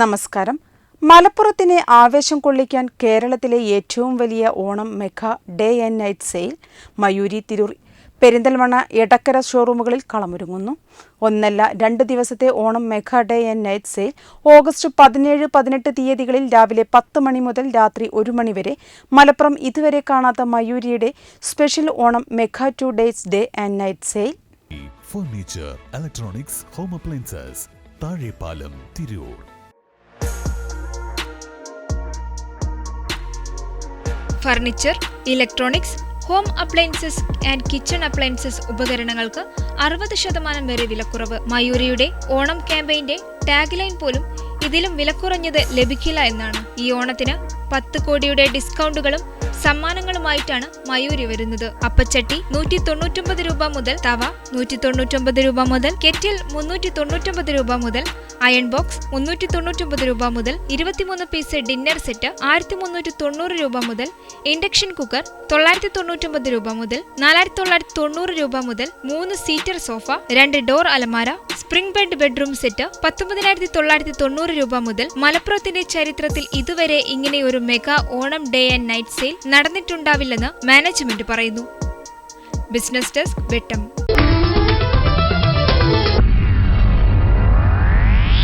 നമസ്കാരം. മലപ്പുറത്തിനെ ആവേശം കൊള്ളിക്കാൻ കേരളത്തിലെ ഏറ്റവും വലിയ Onam mega day and night sale Mayuri Tirur Perinthalmanna Edakkara ഷോറൂമുകളിൽ കളമൊരുങ്ങുന്നു. ഒന്നല്ല രണ്ട് ദിവസത്തെ Onam mega day and night sale August പതിനേഴ് പതിനെട്ട് തീയതികളിൽ രാവിലെ പത്ത് മണി മുതൽ രാത്രി ഒരു മണി വരെ. മലപ്പുറം ഇതുവരെ കാണാത്ത മയൂരിയുടെ special Onam mega two days day and night sale. Furniture electronics home appliances Thazhepalam Tirur furniture electronics home appliances and kitchen appliances ഉപകരണങ്ങൾക്ക് അറുപത് ശതമാനം വരെ വിലക്കുറവ്. മയൂരിയുടെ ഓണം ക്യാമ്പയിന്റെ ടാഗ് ലൈൻ പോലും ഇതിലും വിലക്കുറഞ്ഞത് ലഭിക്കില്ല എന്നാണ്. ഈ ഓണത്തിന് പത്ത് കോടിയുടെ ഡിസ്കൗണ്ടുകളും സമ്മാനങ്ങളുമായിട്ടാണ് മയൂരി വരുന്നത്. അപ്പച്ചട്ടി നൂറ്റി തൊണ്ണൂറ്റൊമ്പത് രൂപ മുതൽ തവ നൂറ്റി തൊണ്ണൂറ്റൊമ്പത് രൂപ മുതൽ കെറ്റിൽ മുന്നൂറ്റി തൊണ്ണൂറ്റൊമ്പത് രൂപ മുതൽ അയൺ ബോക്സ് മുന്നൂറ്റി തൊണ്ണൂറ്റൊമ്പത് രൂപ മുതൽ ഇരുപത്തിമൂന്ന് പീസ് ഡിന്നർ സെറ്റ് ആയിരത്തി മുന്നൂറ്റി തൊണ്ണൂറ് രൂപ മുതൽ ഇൻഡക്ഷൻ കുക്കർ തൊള്ളായിരത്തി തൊണ്ണൂറ്റൊമ്പത് രൂപ മുതൽ നാലായിരത്തി തൊള്ളായിരത്തി തൊണ്ണൂറ് രൂപ മുതൽ മൂന്ന് സീറ്റർ സോഫ രണ്ട് ഡോർ അലമാര സ്പ്രിംഗ് ബെഡ് ബെഡ്റൂം സെറ്റ് പത്തൊമ്പതിനായിരത്തി തൊള്ളായിരത്തി തൊണ്ണൂറ് രൂപ മുതൽ മലപ്പുറത്തിന്റെ ചരിത്രത്തിൽ ഇതുവരെ ഇങ്ങനെ ഒരു mega Onam day and night sale നടന്നിട്ടുണ്ടാവില്ലെന്ന് management പറയുന്നു. Business desk Vettam.